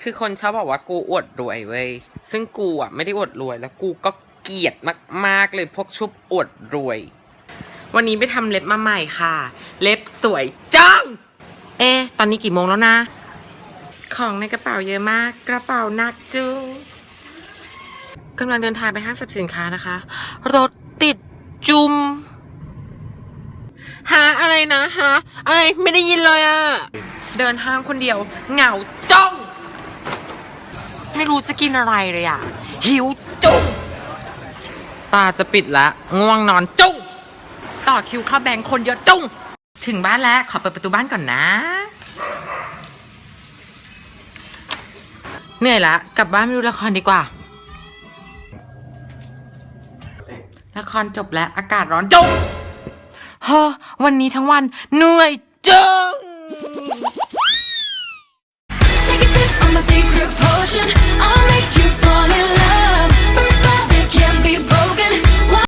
คือคนชอบบอกว่ากูอวดรวยเว้ย ซึ่งกูอะไม่ได้อวดรวยแล้วกูก็เกลียดมาก ๆ เลยพวกชุบอวดรวย วันนี้ไปทำเล็บมาใหม่ค่ะ เล็บสวยจัง เอ๊ะตอนนี้กี่โมงแล้วนะ ของในกระเป๋าเยอะมาก กระเป๋าหนักจุงกำลังเดินทางไปห้างสรรพสินค้านะคะ รถติดจุมหาอะไรนะฮะอะไรไม่ได้ยินเลยอะเดินห้างคนเดียวเหงาจ้อง ไม่รู้จะกินอะไรเลยอะ หิวจุ๊กตาจะปิดละง่วงนอนจุ๊งต่อคิวเข้าแบงค์คนเยอะจุ๊งถึงบ้านแล้ว ขอเปิดประตูบ้านก่อนนะ เหนื่อยละกลับบ้านไปดูละครดีกว่า ละครจบแล้วอากาศร้อนจุ๊งเฮ้อวันนี้ทั้งวันเหนื่อยจุ๊ง Take a sip on my secret potion.